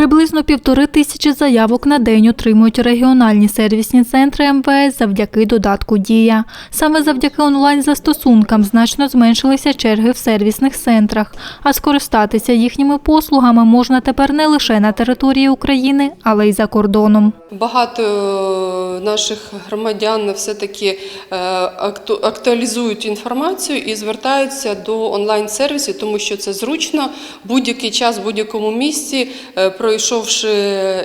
Приблизно півтори тисячі заявок на день отримують регіональні сервісні центри МВС завдяки додатку Дія. Саме завдяки онлайн-застосункам значно зменшилися черги в сервісних центрах, а скористатися їхніми послугами можна тепер не лише на території України, але й за кордоном. Багато е, наших громадян все-таки е, актуалізують інформацію і звертаються до онлайн-сервісів, тому що це зручно будь-який час, в будь-якому місці, е, пройшовши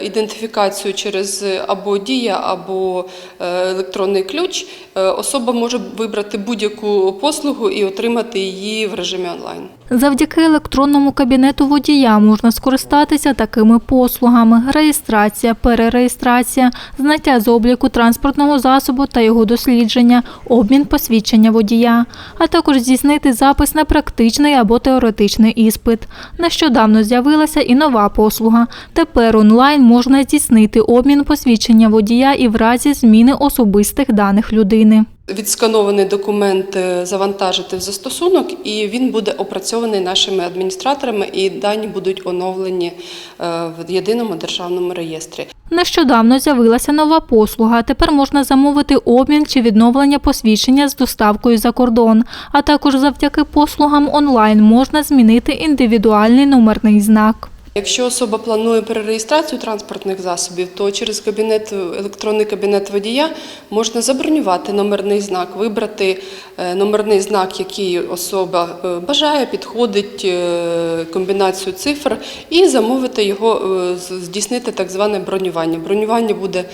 ідентифікацію через або дія, або електронний ключ, особа може вибрати будь-яку послугу і отримати її в режимі онлайн. Завдяки електронному кабінету водія можна скористатися такими послугами: реєстрація, перереєстрація, зняття з обліку транспортного засобу та його дослідження, обмін посвідчення водія, а також здійснити запис на практичний або теоретичний іспит. Нещодавно з'явилася і нова послуга. Тепер онлайн можна здійснити обмін посвідчення водія і в разі зміни особистих даних людини. Відсканований документ е, завантажити в застосунок, і він буде опрацьований нашими адміністраторами, і дані будуть оновлені е, в єдиному державному реєстрі. Нещодавно з'явилася нова послуга. Тепер можна замовити обмін чи відновлення посвідчення з доставкою за кордон. А також завдяки послугам онлайн можна змінити індивідуальний номерний знак. Якщо особа планує перереєстрацію транспортних засобів, то через кабінет, електронний кабінет водія можна забронювати номерний знак, вибрати е, номерний знак, який особа е, бажає, підходить е, комбінацію цифр, і замовити його, здійснити так зване бронювання. Бронювання буде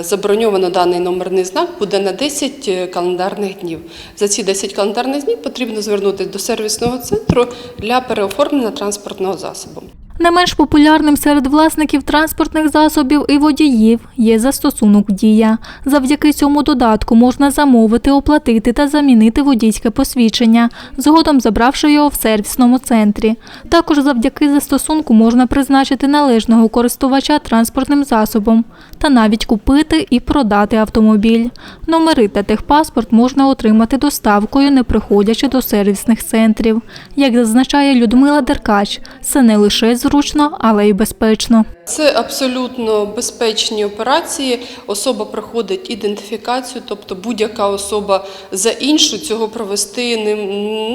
заброньовано даний номерний знак буде на 10 календарних днів. За ці 10 календарних днів потрібно звернутися до сервісного центру для переоформлення транспортного засобу. Не менш популярним серед власників транспортних засобів і водіїв є застосунок Дія. Завдяки цьому додатку можна замовити, оплатити та замінити водійське посвідчення, згодом забравши його в сервісному центрі. Також завдяки застосунку можна призначити належного користувача транспортним засобом та навіть купити і продати автомобіль. Номери та техпаспорт можна отримати доставкою, не приходячи до сервісних центрів. Як зазначає Людмила Деркач, це не лише зручно, але й безпечно. Це абсолютно безпечні операції. Особа проходить ідентифікацію, тобто будь-яка особа за іншу цього провести не,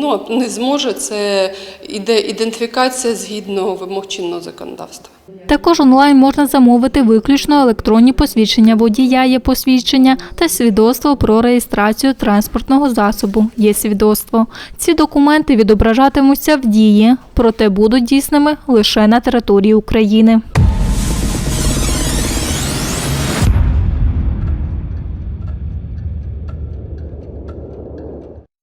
ну, не зможе. Це іде ідентифікація згідно вимог чинного законодавства. Також онлайн можна замовити виключно електронні посвідчення водія є посвідчення та свідоцтво про реєстрацію транспортного засобу є свідоцтво. Ці документи відображатимуться в дії, проте будуть дійсними лише на території України.